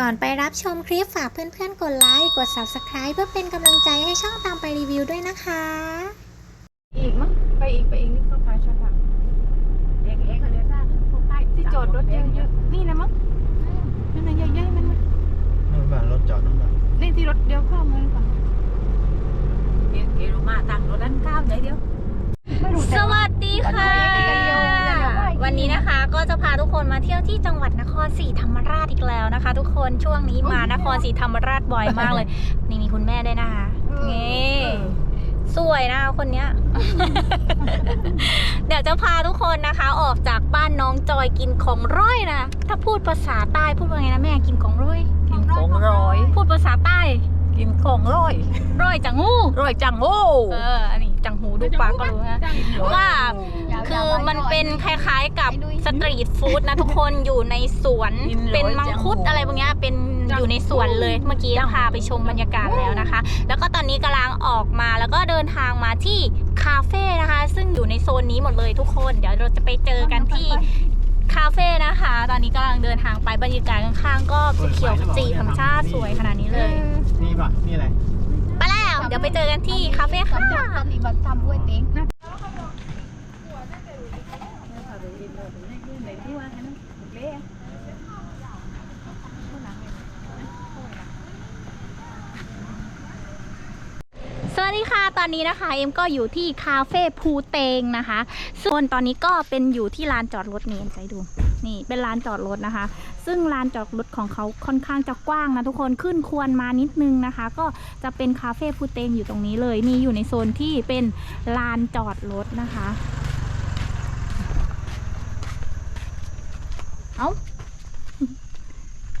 ก่อนไปรับชมคลิปฝากเพื่อนๆ กดไลค์ กด Subscribe เพื่อเป็นกำลังใจให้ช่องตามไปรีวิวด้วยนะคะ อีกมั้งไปอีกไปอีกนี่เข้าไปชาทางเด็กเอ็กเขาเรียกว่าพวกใต้ที่จอดรถเยอะๆนี่นะมั้งนั่นน่ะใหญ่ๆมันนู่นบ้านรถจอดนู่นบ้านนี่ที่รถเดียวเข้ามาหรือเปล่าเด็กเอรุมาตั้งรถด้านข้าวใจเดียวสวัสดีค่ะ วันนี้นะคะก็จะพาทุกคนมาเที่ยวที่จังหวัดนครศรีธรรมราชอีกแล้วนะคะ ทุกคนช่วงนี้มานครศรีธรรมราชบ่อยมากเลย นี่มีคุณแม่ด้วยนะคะนี่สวยนะคะคนเนี้ย เดี๋ยวจะพาทุกคนนะคะ ออกจากบ้านน้องจอยกินของร้อยนะ ถ้าพูดภาษาใต้พูดว่าไงนะแม่กินของร้อย กินของร้อย พูดภาษาใต้ กินของร้อย ร้อยจังงูร้อยจังโง่เอออันนี้จังหู ดูปากก็รู้นะว่าคือมันเป็นคล้ายๆกับสตรีทฟู้ดนะทุกคนอยู่ในสวนเป็นมังคุดอะไรพวกเนี้ยเป็นอยู่ในสวนเลยเมื่อกี้พาไปชมบรรยากาศแล้วนะคะ แล้วก็ตอนนี้กำลังออกมาแล้วก็เดินทางมาที่คาเฟ่นะคะ ซึ่งอยู่ในโซนนี้หมดเลยทุกคน เดี๋ยวเราจะไปเจอกันที่คาเฟ่นะคะ ตอนนี้กำลังเดินทางไปบรรยากาศข้างๆก็เขียวขจีธรรมชาติสวยขนาดนี้เลย นี่ป่ะนี่อะไรไปแล้ว เดี๋ยวไปเจอกันที่คาเฟ่ค่ะสวัสดีค่ะ ตอนนี้นะคะ เอ็มก็อยู่ที่คาเฟ่ภูเตงนะคะ ส่วนตอนนี้ก็เป็นอยู่ที่ลานจอดรถนี่เอ็มใจดู นี่เป็นลานจอดรถนะคะ ซึ่งลานจอดรถของเขาค่อนข้างจะกว้างนะทุกคนขึ้นควรมานิดนึงนะคะ ก็จะเป็นคาเฟ่ภูเตงอยู่ตรงนี้เลยนี่อยู่ในโซนที่เป็นลานจอดรถนะคะ เอา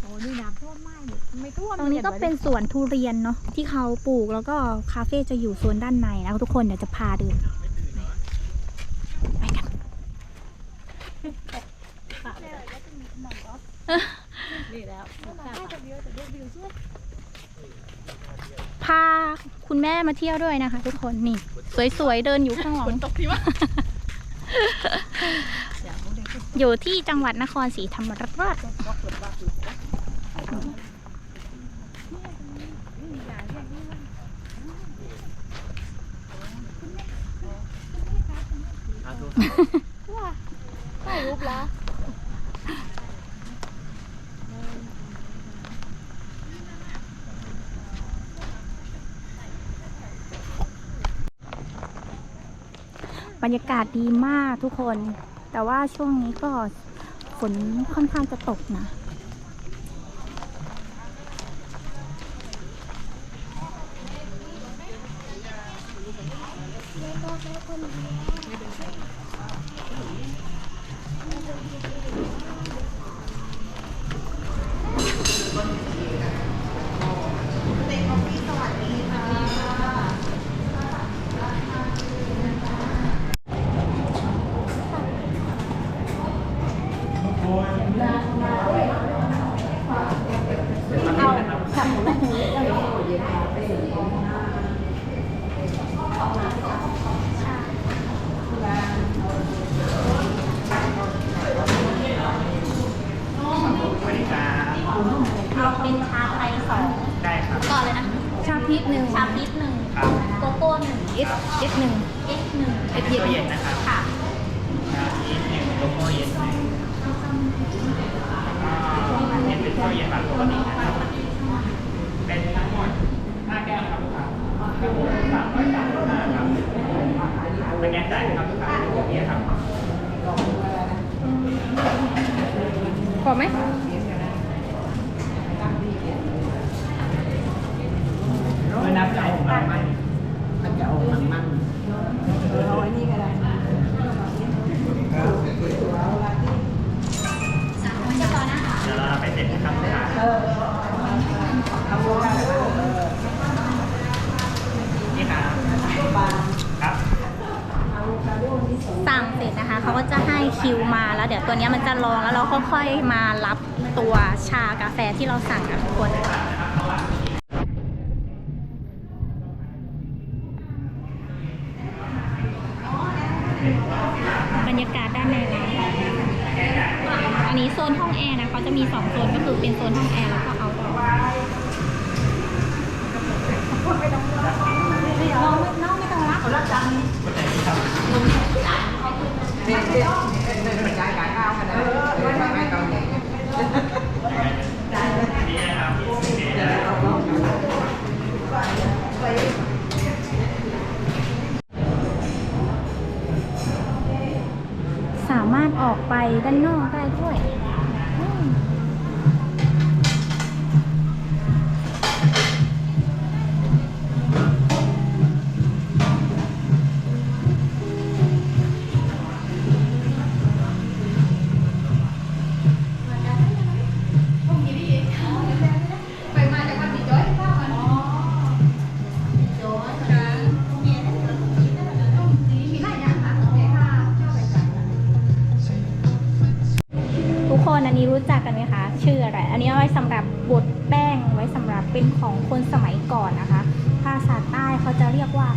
โอ้นี่น้ำท่วมมากเลยไม่ท่วมตรงนี้ก็เป็นสวนทุเรียนเนาะที่เขาปลูกแล้วก็คาเฟ่จะอยู่โซนด้านในนะทุกคนเดี๋ยวจะพาเดินไปกัน นี่แล้วพาคุณแม่มาเที่ยวด้วยนะคะ ทุกคนนี่ สวยๆเดินอยู่ข้างหลังตกทีวะอยู่ที่จังหวัดนครศรีธรรมราช บรรยากาศดีมากทุกคน แต่ว่าช่วงนี้ก็ฝนค่อนข้างจะตกนะ ได้ครับก่อนเลยนะชาพิษหนึ่งชาพิษหนึ่งครับ โกโก้หนึ่งเอสเอสหนึ่งเอ็กหนึ่งเอสเย็นตัวเย็นนะครับค่ะชาพีชหนึ่งโลโก้เย็นหนึ่งอ่านี่เป็นตัวเย็นแบบปกตินะครับ เป็นทั้งหมด5แก้วครับลูกค้าครับผมสามร้อยสามสิบห้าครับเป็นแก้จ่ายนะครับลูกค้าพวกนี้ครับ พอไหมไม่ เขาก็จะให้คิวมาแล้ว เดี๋ยวตัวนี้มันจะลองแล้วเราค่อยๆมารับตัวชากาแฟที่เราสั่งกับทุกคนบรรยากาศด้านในนะอันนี้โซนห้องแอร์นะเขาจะมีสองโซนก็คือเป็นโซนห้องแอร์แล้วก็เอาต่อไม่ต้องไม่ต้องรักเขารัจัง สามารถออกไปด้านนอกได้ด้วย รู้จักกันไหมคะ ชื่ออะไร อันนี้เอาไว้สำหรับบดแป้งไว้สำหรับเป็นของคนสมัยก่อนนะคะ ภาษาใต้เขาจะเรียกว่า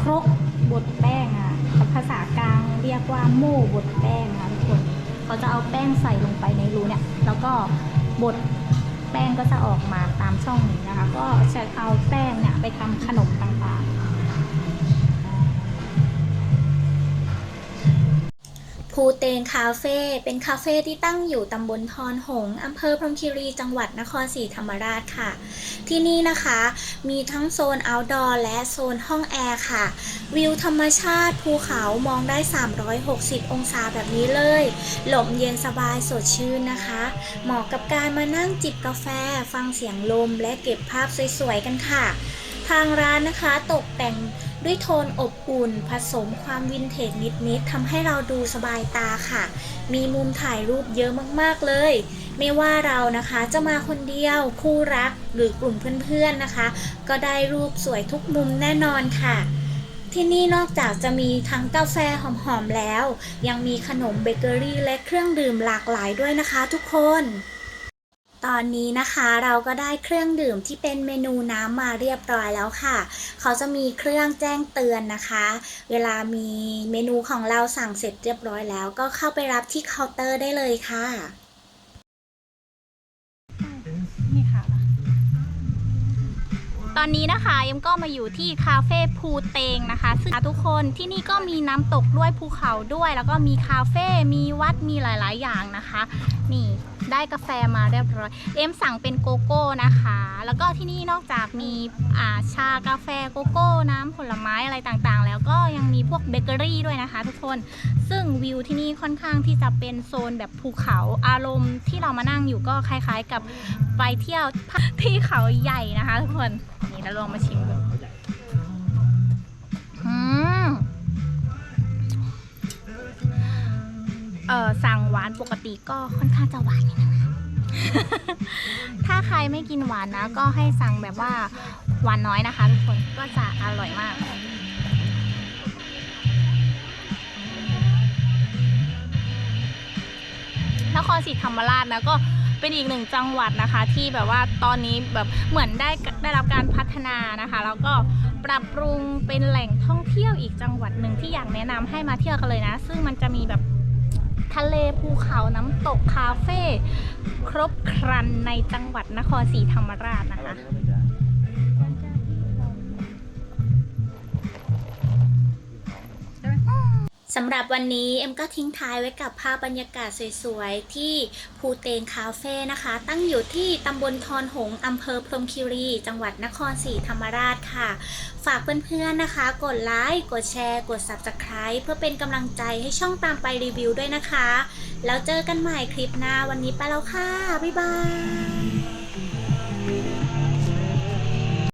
ครกบดแป้งอะแต่ภาษากลางเรียกว่าโม่บดแป้งนะทุกคนเขาจะเอาแป้งใส่ลงไปในรูเนี่ยแล้วก็บดแป้งก็จะออกมาตามช่องนี้นะคะ ก็จะเอาแป้งเนี่ยไปทำขนมต่างๆ ภูเตงคาเฟ่เป็นคาเฟ่ที่ตั้งอยู่ตำบลทอนหงอำเภอพรมคีรีจังหวัดนครศรีธรรมราชค่ะ ที่นี่นะคะ มีทั้งโซน outdoor และโซนห้องแอร์ค่ะ วิวธรรมชาติภูเขามองได้ 360 องศาแบบนี้เลย ลมเย็นสบายสดชื่นนะคะ เหมาะกับการมานั่งจิบกาแฟ ฟังเสียงลมและเก็บภาพสวยๆกันค่ะ ทางร้านนะคะตกแต่ง ด้วยโทนอบอุ่น ผสมความวินเทจนิดๆทำให้เราดูสบายตาค่ะ มีมุมถ่ายรูปเยอะมากๆเลย ไม่ว่าเรานะคะจะมาคนเดียวคู่รักหรือกลุ่มเพื่อนๆนะคะ ก็ได้รูปสวยทุกมุมแน่นอนค่ะที่นี่นอกจากจะมีทั้งกาแฟหอมๆแล้ว ยังมีขนมเบเกอรี่และเครื่องดื่มหลากหลายด้วยนะคะทุกคน ตอนนี้นะคะเราก็ได้เครื่องดื่มที่เป็นเมนูน้ำมาเรียบร้อยแล้วค่ะ เขาจะมีเครื่องแจ้งเตือนนะคะ เวลามีเมนูของเราสั่งเสร็จเรียบร้อยแล้ว ก็เข้าไปรับที่เคาน์เตอร์ได้เลยค่ะนี่ค่ะ ตอนนี้นะคะเอ็มก็มาอยู่ที่คาเฟ่ภูเตงนะคะ ซึ่งทุกคนที่นี่ก็มีน้ำตกด้วยภูเขาด้วย แล้วก็มีคาเฟ่ มีวัด มีหลาย ๆ อย่างนะคะ นี่ ได้กาแฟมาเรียบร้อย เอ็มสั่งเป็นโกโก้นะคะ แล้วก็ที่นี่นอกจากมีอ่าชากาแฟโกโก้น้ำผลไม้อะไรต่างๆ แล้วก็ยังมีพวกเบเกอรี่ด้วยนะคะ ทุกคน ซึ่งวิวที่นี่ค่อนข้างที่จะเป็นโซนแบบภูเขาอารมณ์ที่เรามานั่งอยู่ก็คล้ายๆกับไปเที่ยวที่เขาใหญ่นะคะ ทุกคนนี่เราลองมาชิมดู เออสั่งหวานปกติก็ค่อนข้างจะหวานนิดนึงนะ ถ้าใครไม่กินหวานนะ ก็ให้สั่งแบบว่าหวานน้อยนะคะทุกคนก็จะอร่อยมากนครศรีธรรมราชนะก็เป็นอีกหนึ่งจังหวัดนะคะ ที่แบบว่าตอนนี้แบบเหมือนได้ได้รับการพัฒนานะคะ แล้วก็ปรับปรุงเป็นแหล่งท่องเที่ยวอีกจังหวัดหนึ่งที่อยากแนะนำให้มาเที่ยวกันเลยนะ ซึ่งมันจะมีแบบ ทะเลภูเขาน้ำตกคาเฟ่ครบครันในจังหวัดนครศรีธรรมราชนะคะ สำหรับวันนี้เอ็มก็ทิ้งท้ายไว้กับภาพบรรยากาศสวยๆ ที่ภูเตงคาเฟ่นะคะ ตั้งอยู่ที่ตำบลทอนหงอำเภอพรมคีรี จังหวัดนครศรีธรรมราชค่ะ ฝากเพื่อนๆนะคะ กดไลค์กดแชร์ กด Subscribe เพื่อเป็นกำลังใจให้ช่องตามไปรีวิวด้วยนะคะ แล้วเจอกันใหม่คลิปหน้าวันนี้ไปแล้วค่ะ บ๊ายบาย